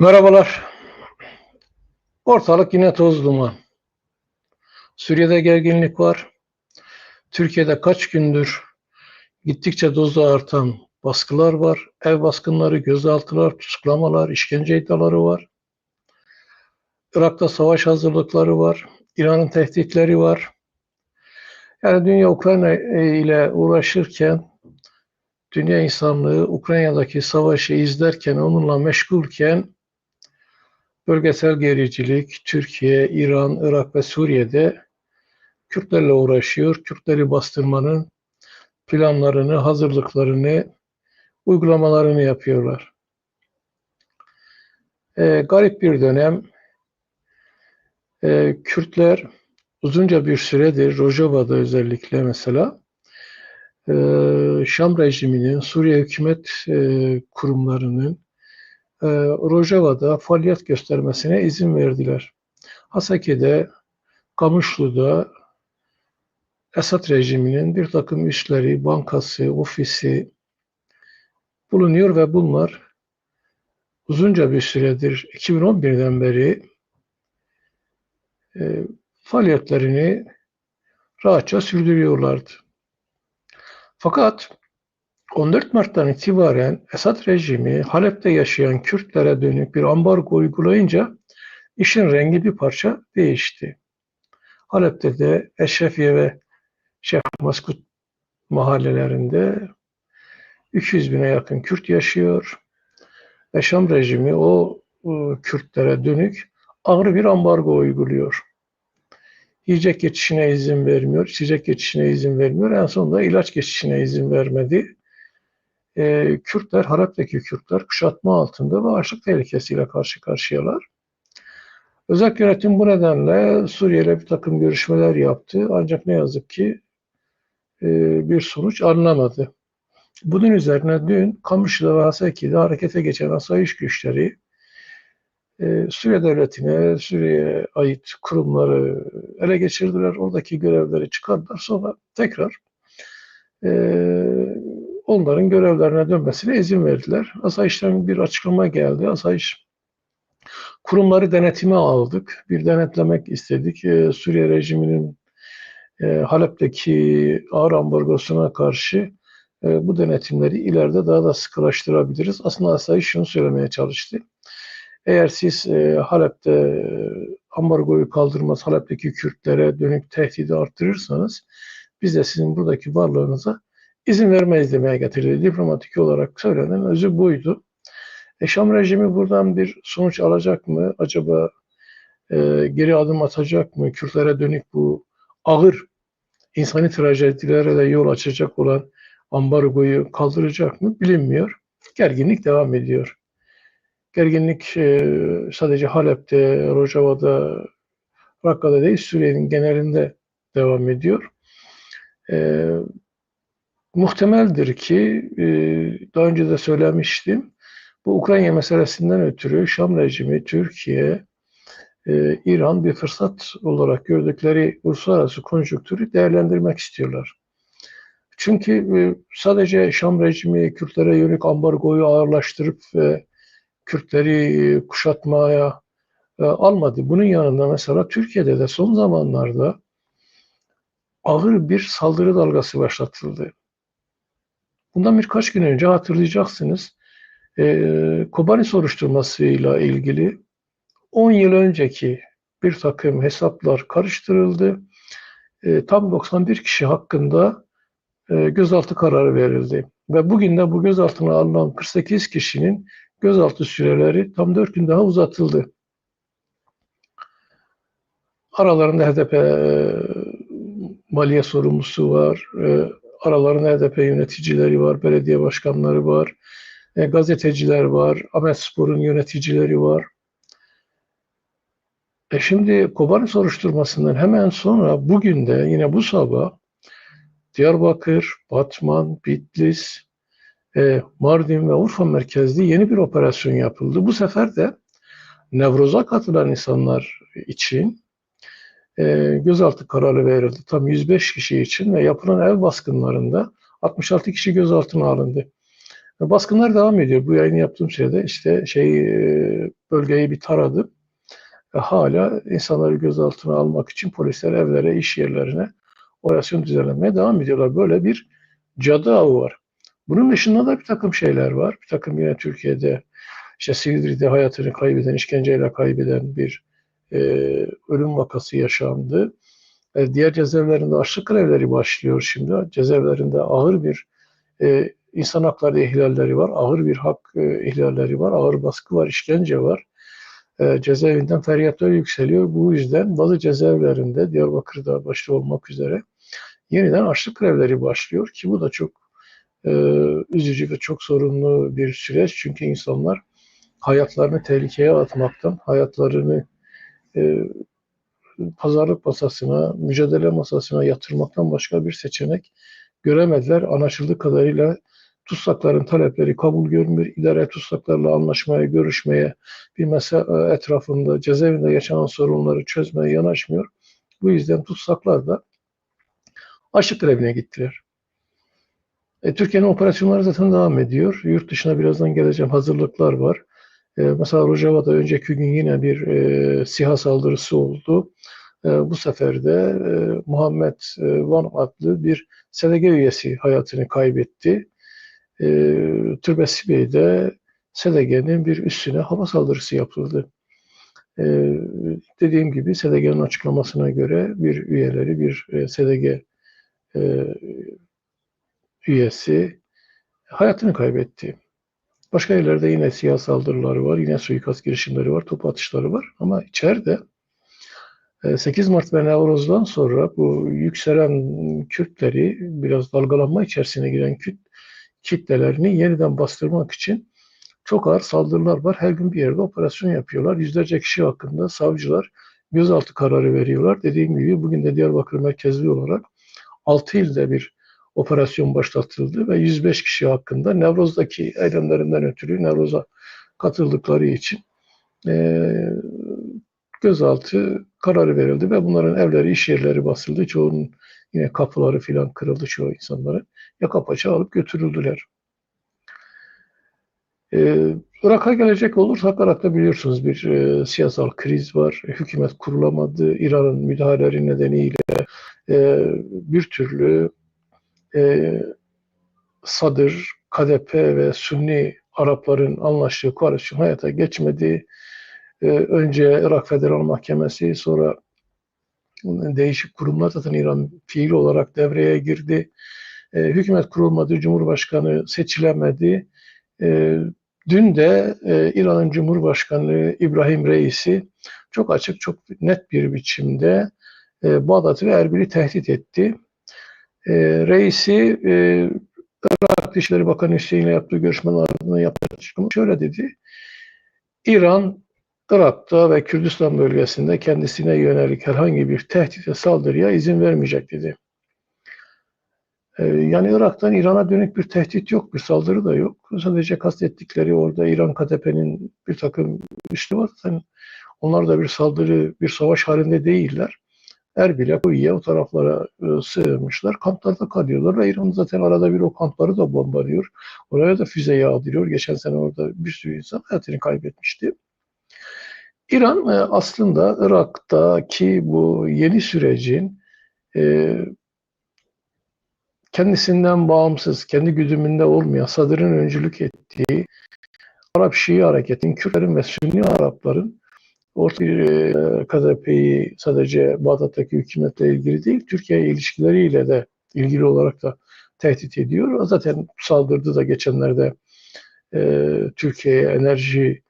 Merhabalar. Ortalık yine toz duman. Suriye'de gerginlik var. Türkiye'de kaç gündür gittikçe dozu artan baskılar var. Ev baskınları, gözaltılar, tutuklamalar, işkence iddiaları var. Irak'ta savaş hazırlıkları var. İran'ın tehditleri var. Yani dünya Ukrayna ile uğraşırken dünya insanlığı Ukrayna'daki savaşı izlerken, onunla meşgulken bölgesel gericilik, Türkiye, İran, Irak ve Suriye'de Kürtlerle uğraşıyor. Kürtleri bastırmanın planlarını, hazırlıklarını, uygulamalarını yapıyorlar. Ee, garip bir dönem. Ee, Kürtler uzunca bir süredir, Rojava'da özellikle mesela, e, Şam rejiminin, Suriye hükümet e, kurumlarının e, Rojava'da faaliyet göstermesine izin verdiler. Hasaki'de, Kamışlı'da Esad rejiminin bir takım üsleri, bankası, ofisi bulunuyor ve bunlar uzunca bir süredir 2011'den beri e, faaliyetlerini rahatça sürdürüyorlardı. Fakat 14 Mart'tan itibaren Esad rejimi Halep'te yaşayan Kürtlere dönük bir ambargo uygulayınca işin rengi bir parça değişti. Halep'te de Eşrefiye ve Şeyh Maskut mahallelerinde 200 bine yakın Kürt yaşıyor. Ve Şam rejimi o Kürtlere dönük ağır bir ambargo uyguluyor. Yiyecek geçişine izin vermiyor, içecek geçişine izin vermiyor. En sonunda ilaç geçişine izin vermedi. Ee, Kürtler, Halep'teki Kürtler kuşatma altında ve açlık tehlikesiyle karşı karşıyalar. Özel yönetim bu nedenle Suriye ile bir takım görüşmeler yaptı. Ancak ne yazık ki e, bir sonuç alınamadı. Bunun üzerine dün Kamışlı'da ve Hasaki'de harekete geçen asayiş güçleri e, Suriye devletine, Suriye'ye ait kurumları ele geçirdiler. Oradaki görevleri çıkardılar. Sonra tekrar e, onların görevlerine dönmesine izin verdiler. Asayişten bir açıklama geldi. Asayiş kurumları denetime aldık. Bir denetlemek istedik. E, Suriye rejiminin e, Halep'teki ağır ambargosuna karşı e, bu denetimleri ileride daha da sıkılaştırabiliriz. Aslında Asayiş şunu söylemeye çalıştı. Eğer siz e, Halep'te e, ambargoyu kaldırmaz, Halep'teki Kürtlere dönük tehdidi arttırırsanız biz de sizin buradaki varlığınıza izin vermeyiz demeye getirdi. Diplomatik olarak söylenen özü buydu. E, Şam rejimi buradan bir sonuç alacak mı? Acaba e, geri adım atacak mı? Kürtlere dönük bu ağır insani trajedilere de yol açacak olan ambargoyu kaldıracak mı bilinmiyor. Gerginlik devam ediyor. Gerginlik e, sadece Halep'te, Rojava'da, Rakka'da değil, Suriye'nin genelinde devam ediyor. E, muhtemeldir ki, e, daha önce de söylemiştim, bu Ukrayna meselesinden ötürü Şam rejimi, Türkiye, e, İran bir fırsat olarak gördükleri uluslararası konjonktürü değerlendirmek istiyorlar. Çünkü e, sadece Şam rejimi Kürtlere yönelik ambargoyu ağırlaştırıp ve Kürtleri kuşatmaya almadı. Bunun yanında mesela Türkiye'de de son zamanlarda ağır bir saldırı dalgası başlatıldı. Bundan birkaç gün önce hatırlayacaksınız e, Kobani soruşturmasıyla ilgili 10 yıl önceki bir takım hesaplar karıştırıldı. E, tam 91 kişi hakkında e, gözaltı kararı verildi. Ve bugün de bu gözaltına alınan 48 kişinin gözaltı süreleri tam 4 gün daha uzatıldı. Aralarında HDP e, maliye sorumlusu var, e, aralarında HDP yöneticileri var, belediye başkanları var, e, gazeteciler var, Ahmet Spor'un yöneticileri var. E şimdi Kobani soruşturmasından hemen sonra bugün de yine bu sabah Diyarbakır, Batman, Bitlis, e, Mardin ve Urfa merkezli yeni bir operasyon yapıldı. Bu sefer de Nevroz'a katılan insanlar için e, gözaltı kararı verildi. Tam 105 kişi için ve yapılan ev baskınlarında 66 kişi gözaltına alındı. Baskınlar devam ediyor. Bu yayını yaptığım sürede işte şey e, bölgeyi bir taradım. Ve hala insanları gözaltına almak için polisler evlere, iş yerlerine operasyon düzenlemeye devam ediyorlar. Böyle bir cadı avı var. Bunun dışında da bir takım şeyler var. Bir takım yine Türkiye'de işte Silivri'de hayatını kaybeden, işkenceyle kaybeden bir e, ölüm vakası yaşandı. E, diğer cezaevlerinde açlık grevleri başlıyor şimdi. Cezaevlerinde ağır bir e, insan hakları ihlalleri var, ağır bir hak e, ihlalleri var, ağır baskı var, işkence var. E, cezaevinden feryatlar yükseliyor. Bu yüzden bazı cezaevlerinde Diyarbakır'da başta olmak üzere yeniden açlık grevleri başlıyor ki bu da çok e, üzücü ve çok sorunlu bir süreç. Çünkü insanlar hayatlarını tehlikeye atmaktan, hayatlarını e, pazarlık masasına, mücadele masasına yatırmaktan başka bir seçenek göremediler. Anlaşıldığı kadarıyla tutsakların talepleri kabul görmüyor. İdare tutsaklarla anlaşmaya, görüşmeye, bir mesele etrafında, cezaevinde yaşanan sorunları çözmeye yanaşmıyor. Bu yüzden tutsaklar da açlık grevine gittiler. E, Türkiye'nin operasyonları zaten devam ediyor. Yurt dışına birazdan geleceğim. Hazırlıklar var. E, mesela Rojava'da önceki gün yine bir e, SİHA saldırısı oldu. E, bu sefer de e, Muhammed e, Van adlı bir SDG üyesi hayatını kaybetti. E, Türbesi Bey'de SDG'nin bir üstüne hava saldırısı yapıldı. E, dediğim gibi SDG'nin açıklamasına göre bir üyeleri, bir e, SDG e, üyesi hayatını kaybetti. Başka yerlerde yine siyah saldırıları var, yine suikast girişimleri var, top atışları var. Ama içeride 8 Mart ve Nevruz'dan sonra bu yükselen Kürtleri, biraz dalgalanma içerisine giren Kürt kitlelerini yeniden bastırmak için çok ağır saldırılar var. Her gün bir yerde operasyon yapıyorlar. Yüzlerce kişi hakkında savcılar gözaltı kararı veriyorlar. Dediğim gibi bugün de Diyarbakır merkezli olarak 6 ilde bir operasyon başlatıldı ve 105 kişi hakkında Nevroz'daki eylemlerinden ötürü Nevroz'a katıldıkları için e, gözaltı kararı verildi ve bunların evleri, iş yerleri basıldı. Çoğunun yine kapıları filan kırıldı çoğu insanların. Yaka paça alıp götürüldüler. Ee, Irak'a gelecek olursak Irak'ta biliyorsunuz bir e, siyasal kriz var. Hükümet kurulamadı. İran'ın müdahaleleri nedeniyle e, bir türlü e, Sadır, KDP ve Sünni Arapların anlaştığı koalisyon hayata geçmedi. E, önce Irak Federal Mahkemesi, sonra değişik kurumlar zaten İran fiil olarak devreye girdi. E, hükümet kurulmadı, Cumhurbaşkanı seçilemedi. E, dün de e, İran'ın Cumhurbaşkanı İbrahim Reisi çok açık, çok net bir biçimde e, Bağdat'ı ve Erbil'i tehdit etti. E, reisi e, Irak Dışişleri Bakanı Hüseyin'le yaptığı görüşmenin ardından yaptığı açıklama şöyle dedi. İran Irak'ta ve Kürdistan bölgesinde kendisine yönelik herhangi bir tehdit saldırıya izin vermeyecek dedi. Ee, yani Irak'tan İran'a dönük bir tehdit yok, bir saldırı da yok. Sadece kastettikleri orada İran KTP'nin bir takım üstü var. Yani onlar da bir saldırı, bir savaş halinde değiller. Erbil'e, Kuyu'ya o taraflara e, sığınmışlar. Kamplarda kalıyorlar ve İran zaten arada bir o kampları da bombalıyor. Oraya da füze yağdırıyor. Geçen sene orada bir sürü insan hayatını kaybetmişti. İran e, aslında Irak'taki bu yeni sürecin e, kendisinden bağımsız, kendi güdümünde olmayan, Sadr'ın öncülük ettiği Arap Şii hareketin, Kürtlerin ve Sünni Arapların orta e, KDP'yi sadece Bağdat'taki hükümetle ilgili değil, Türkiye ilişkileriyle de ilgili olarak da tehdit ediyor. Zaten saldırdı da geçenlerde e, Türkiye'ye enerji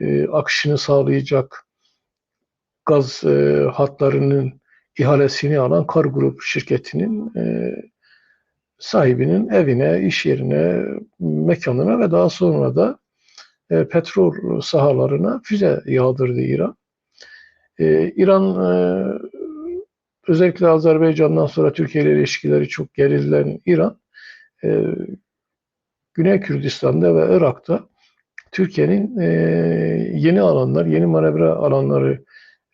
e, akışını sağlayacak gaz e, hatlarının ihalesini alan Kar Grup şirketinin e, sahibinin evine, iş yerine, mekanına ve daha sonra da e, petrol sahalarına füze yağdırdı İran. E, İran e, özellikle Azerbaycan'dan sonra Türkiye ile ilişkileri çok gerilen İran, e, Güney Kürdistan'da ve Irak'ta Türkiye'nin e, yeni alanlar, yeni manevra alanları,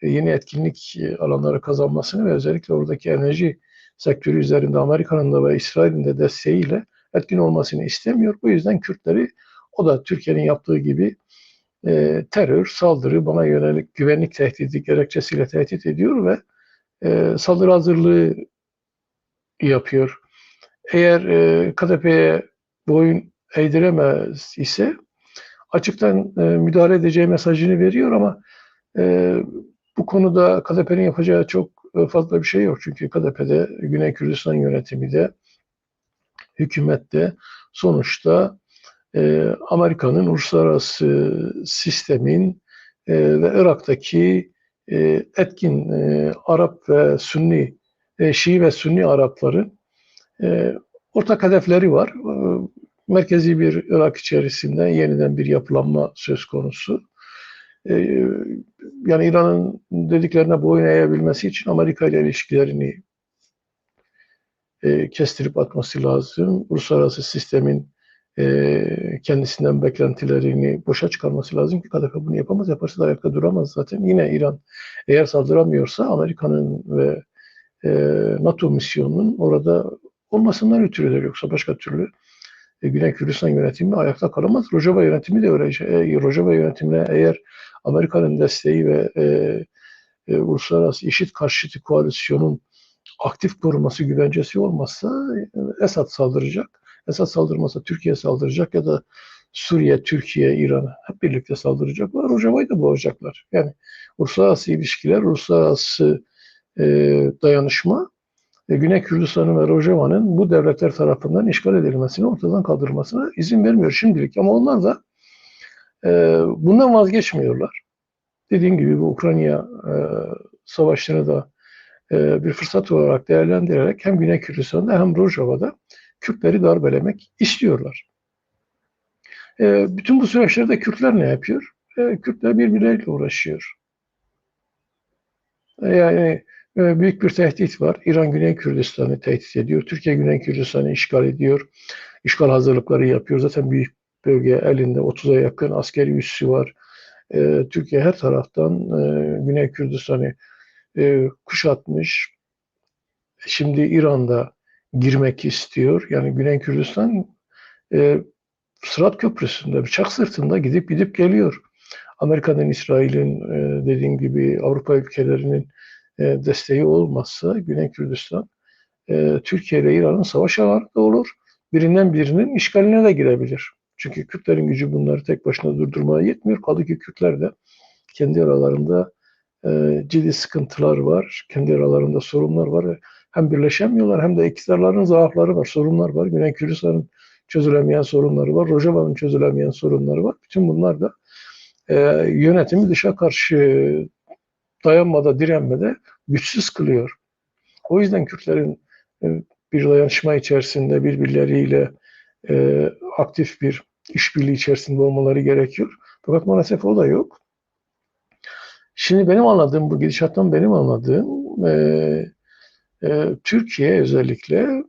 e, yeni etkinlik alanları kazanmasını ve özellikle oradaki enerji sektörü üzerinde Amerika'nın da ve İsrail'in de desteğiyle etkin olmasını istemiyor. Bu yüzden Kürtleri o da Türkiye'nin yaptığı gibi e, terör, saldırı, bana yönelik güvenlik tehdidi gerekçesiyle tehdit ediyor ve e, saldırı hazırlığı yapıyor. Eğer e, KDP'ye boyun eğdiremez ise açıktan e, müdahale edeceği mesajını veriyor ama e, bu konuda KDP'nin yapacağı çok fazla bir şey yok. Çünkü KDP'de Güney Kürdistan yönetimi de hükümette sonuçta e, Amerika'nın uluslararası sistemin e, ve Irak'taki e, etkin e, Arap ve Sünni, e, Şii ve Sünni Arapların e, ortak hedefleri var. E, merkezi bir Irak içerisinde yeniden bir yapılanma söz konusu. E, yani İran'ın dediklerine boyun eğebilmesi için Amerika ile ilişkilerini e, kestirip atması lazım. Uluslararası sistemin e, kendisinden beklentilerini boşa çıkarması lazım ki Kaddafi bunu yapamaz. Yaparsa da ayakta duramaz zaten. Yine İran eğer saldıramıyorsa Amerika'nın ve e, NATO misyonunun orada olmasından ötürüdür. Yoksa başka türlü e, Güney Kürdistan yönetimi ayakta kalamaz. Rojava yönetimi de öyle. E, Rojava yönetimine eğer Amerika'nın desteği ve e, e, uluslararası işit karşıtı koalisyonun aktif koruması güvencesi olmazsa e, Esad saldıracak. Esad saldırmasa Türkiye saldıracak ya da Suriye, Türkiye, İran hep birlikte saldıracaklar. Rojava'yı da boğacaklar. Yani uluslararası ilişkiler, uluslararası e, dayanışma e, Güney Kürdistan'ın ve Rojava'nın bu devletler tarafından işgal edilmesini, ortadan kaldırılmasına izin vermiyor şimdilik. Ama onlar da e, bundan vazgeçmiyorlar. Dediğim gibi bu Ukrayna e, savaşını da e, bir fırsat olarak değerlendirerek hem Güney Kürdistan'da hem Rojava'da Kürtleri darbelemek istiyorlar. E, bütün bu süreçlerde Kürtler ne yapıyor? E, Kürtler birbirleriyle uğraşıyor. E, yani e, büyük bir tehdit var. İran Güney Kürdistan'ı tehdit ediyor. Türkiye Güney Kürdistan'ı işgal ediyor. İşgal hazırlıkları yapıyor. Zaten büyük bölge elinde 30'a yakın askeri üssü var. E, Türkiye her taraftan e, Güney Kürdistan'ı e, kuşatmış. Şimdi İran'da girmek istiyor. Yani Güney Kürdistan e, Sırat Köprüsü'nde, bıçak sırtında gidip gidip geliyor. Amerika'nın, İsrail'in e, dediğim gibi Avrupa ülkelerinin e, desteği olmazsa Güney Kürdistan e, Türkiye ile İran'ın savaş alanında olur. Birinden birinin işgaline de girebilir. Çünkü Kürtlerin gücü bunları tek başına durdurmaya yetmiyor. Kaldı ki Kürtler de kendi aralarında e, ciddi sıkıntılar var. Kendi aralarında sorunlar var. Hem birleşemiyorlar hem de iktidarların zaafları var, sorunlar var. Güney Kürdistan'ın çözülemeyen sorunları var. Rojava'nın çözülemeyen sorunları var. Bütün bunlar da e, yönetimi dışa karşı dayanmada, direnmede güçsüz kılıyor. O yüzden Kürtlerin e, bir dayanışma içerisinde birbirleriyle e, aktif bir işbirliği içerisinde olmaları gerekiyor. Fakat maalesef o da yok. Şimdi benim anladığım, bu gidişattan benim anladığım e, Türkiye özellikle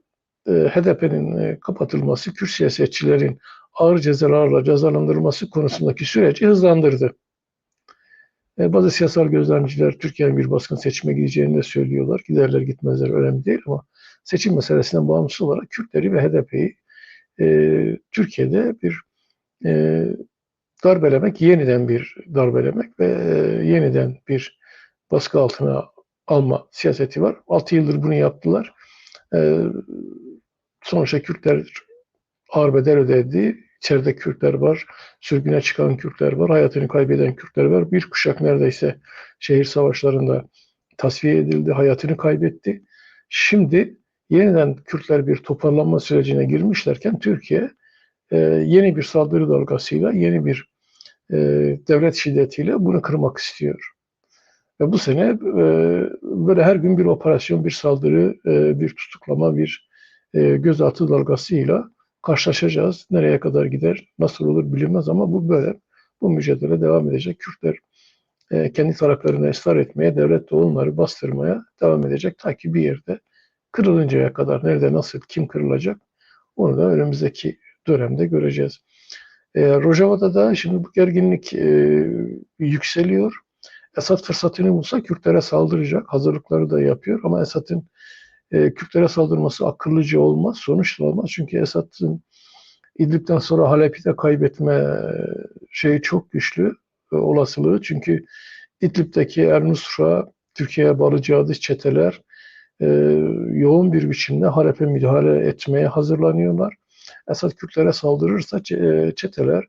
e, HDP'nin e, kapatılması, Kürt siyasetçilerin ağır cezalarla cezalandırılması konusundaki süreci hızlandırdı. E, bazı siyasal gözlemciler Türkiye'nin bir baskın seçime gideceğini de söylüyorlar. Giderler gitmezler önemli değil ama seçim meselesinden bağımsız olarak Kürtleri ve HDP'yi e, Türkiye'de bir e, darbelemek, yeniden bir darbelemek ve e, yeniden bir baskı altına alma siyaseti var. 6 yıldır bunu yaptılar. E, sonuçta Kürtler ağır bedel ödedi. İçeride Kürtler var, sürgüne çıkan Kürtler var, hayatını kaybeden Kürtler var. Bir kuşak neredeyse şehir savaşlarında tasfiye edildi, hayatını kaybetti. Şimdi yeniden Kürtler bir toparlanma sürecine girmişlerken Türkiye e, yeni bir saldırı dalgasıyla, yeni bir e, devlet şiddetiyle bunu kırmak istiyor. Ve bu sene e, böyle her gün bir operasyon, bir saldırı, e, bir tutuklama, bir e, gözaltı dalgasıyla karşılaşacağız. Nereye kadar gider, nasıl olur bilinmez ama bu böyle. Bu mücadele devam edecek. Kürtler e, kendi taraflarını ısrar etmeye, devlet de onları bastırmaya devam edecek. Ta ki bir yerde kırılıncaya kadar nerede, nasıl, kim kırılacak onu da önümüzdeki dönemde göreceğiz. E, Rojava'da da şimdi bu gerginlik e, yükseliyor. Esad fırsatını bulsa Kürtlere saldıracak. Hazırlıkları da yapıyor ama Esad'ın e, Kürtlere saldırması akıllıca olmaz, sonuçlu olmaz. Çünkü Esad'ın İdlib'den sonra Halep'i de kaybetme e, şeyi çok güçlü e, olasılığı. Çünkü İdlib'deki El Nusra, Türkiye'ye bağlı cihadist çeteler e, yoğun bir biçimde Halep'e müdahale etmeye hazırlanıyorlar. Esad Kürtlere saldırırsa e, çeteler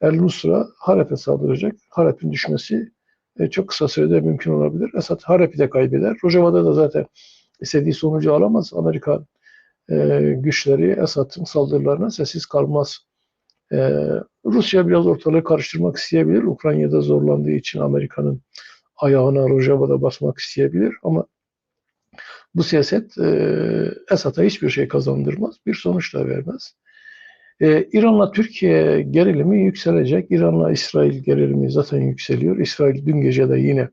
El Nusra Halep'e saldıracak. Halep'in düşmesi e, çok kısa sürede mümkün olabilir. Esad Halep'i de kaybeder. Rojava'da da zaten istediği sonucu alamaz. Amerikan e, güçleri Esad'ın saldırılarına sessiz kalmaz. E, Rusya biraz ortalığı karıştırmak isteyebilir. Ukrayna'da zorlandığı için Amerika'nın ayağına Rojava'da basmak isteyebilir ama bu siyaset e, Esad'a hiçbir şey kazandırmaz, bir sonuç da vermez. E, İran'la Türkiye gerilimi yükselecek. İran'la İsrail gerilimi zaten yükseliyor. İsrail dün gece de yine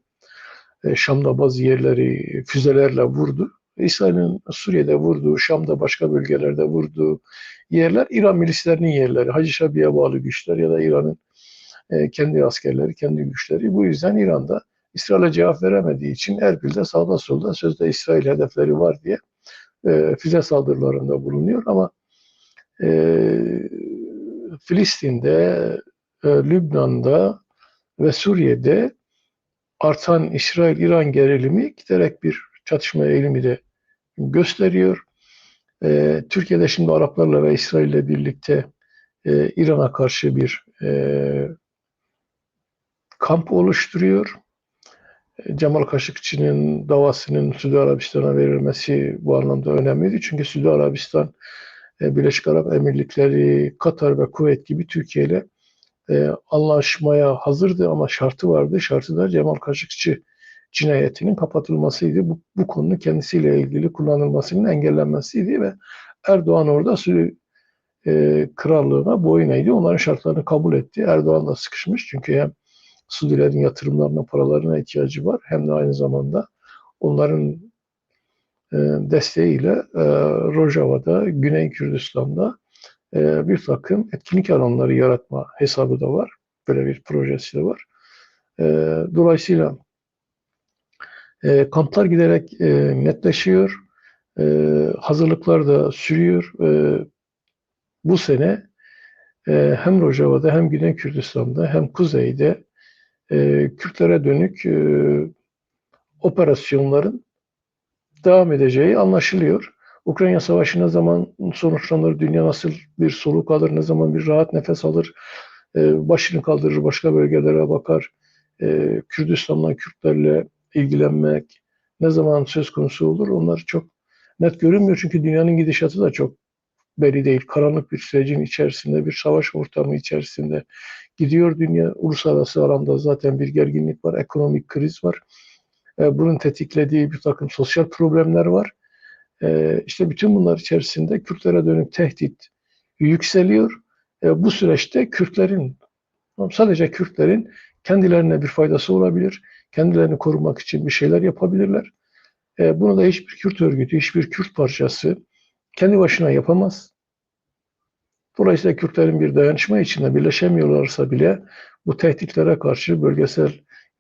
e, Şam'da bazı yerleri füzelerle vurdu. İsrail'in Suriye'de vurduğu, Şam'da başka bölgelerde vurduğu yerler İran milislerinin yerleri. Hacı Şabi'ye bağlı güçler ya da İran'ın e, kendi askerleri, kendi güçleri. Bu yüzden İran'da İsrail'e cevap veremediği için Erbil'de sağda solda sözde İsrail hedefleri var diye e, füze saldırılarında bulunuyor ama Filistin'de, e, Lübnan'da ve Suriye'de artan İsrail-İran gerilimi giderek bir çatışma eğilimi de gösteriyor. E, Türkiye'de şimdi Araplarla ve İsrail'le birlikte e, İran'a karşı bir e, kamp oluşturuyor. Cemal Kaşıkçı'nın davasının Suudi Arabistan'a verilmesi bu anlamda önemliydi. Çünkü Suudi Arabistan, Birleşik Arap Emirlikleri, Katar ve Kuveyt gibi Türkiye ile e, anlaşmaya hazırdı ama şartı vardı. Şartı da Cemal Kaşıkçı cinayetinin kapatılmasıydı. Bu, bu konunun kendisiyle ilgili kullanılmasının engellenmesiydi ve Erdoğan orada Suudi e, krallığına boyun eğdi. Onların şartlarını kabul etti. Erdoğan da sıkışmış çünkü hem Suudilerin yatırımlarına, paralarına ihtiyacı var hem de aynı zamanda onların e, desteğiyle e, Rojava'da, Güney Kürdistan'da e, bir takım etkinlik alanları yaratma hesabı da var. Böyle bir projesi de var. E, dolayısıyla e, kamplar giderek e, netleşiyor. E, hazırlıklar da sürüyor. E, bu sene e, hem Rojava'da hem Güney Kürdistan'da hem Kuzey'de e, Kürtlere dönük e, operasyonların devam edeceği anlaşılıyor. Ukrayna Savaşı ne zaman sonuçlanır, dünya nasıl bir soluk alır, ne zaman bir rahat nefes alır, e, başını kaldırır, başka bölgelere bakar, e, Kürdistan'la, Kürtlerle ilgilenmek ne zaman söz konusu olur onlar çok net görünmüyor. Çünkü dünyanın gidişatı da çok belli değil. Karanlık bir sürecin içerisinde, bir savaş ortamı içerisinde gidiyor dünya. Uluslararası alanda zaten bir gerginlik var, ekonomik kriz var. E, bunun tetiklediği bir takım sosyal problemler var. E, işte bütün bunlar içerisinde Kürtlere dönük tehdit yükseliyor. E, bu süreçte Kürtlerin, sadece Kürtlerin kendilerine bir faydası olabilir. Kendilerini korumak için bir şeyler yapabilirler. Bunu da hiçbir Kürt örgütü, hiçbir Kürt parçası kendi başına yapamaz. Dolayısıyla Kürtlerin bir dayanışma içinde birleşemiyorlarsa bile bu tehditlere karşı bölgesel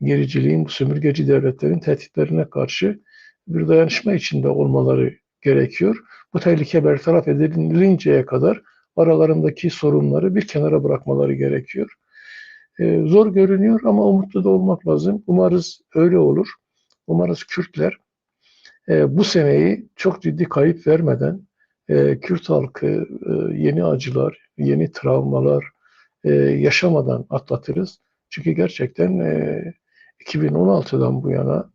gericiliğin, sömürgeci devletlerin tehditlerine karşı bir dayanışma içinde olmaları gerekiyor. Bu tehlike bertaraf edilinceye kadar aralarındaki sorunları bir kenara bırakmaları gerekiyor. Ee, zor görünüyor ama umutlu da olmak lazım. Umarız öyle olur. Umarız Kürtler e, bu seneyi çok ciddi kayıp vermeden e, Kürt halkı e, yeni acılar, yeni travmalar e, yaşamadan atlatırız. Çünkü gerçekten e, 2016'dan bu yana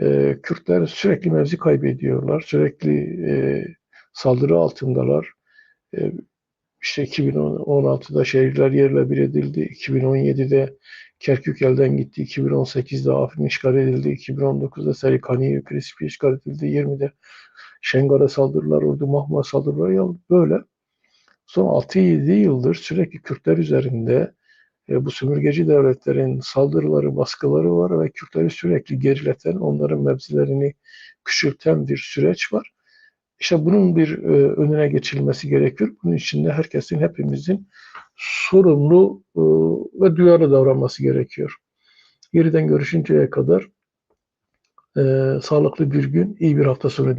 e, Kürtler sürekli mevzi kaybediyorlar, sürekli e, saldırı altındalar. E, işte 2016'da şehirler yerle bir edildi, 2017'de Kerkük elden gitti, 2018'de Afrin işgal edildi, 2019'da Serikaniye Krispi işgal edildi, 20'de Şengar'a saldırılar, Ordu Mahmut'a saldırılar böyle. Son 6-7 yıldır sürekli Kürtler üzerinde e, bu sömürgeci devletlerin saldırıları, baskıları var ve Kürtleri sürekli gerileten, onların mevzilerini küçülten bir süreç var. İşte bunun bir e, önüne geçilmesi gerekiyor. Bunun için de herkesin, hepimizin sorumlu e, ve duyarlı davranması gerekiyor. Yeniden görüşünceye kadar e, sağlıklı bir gün, iyi bir hafta sonu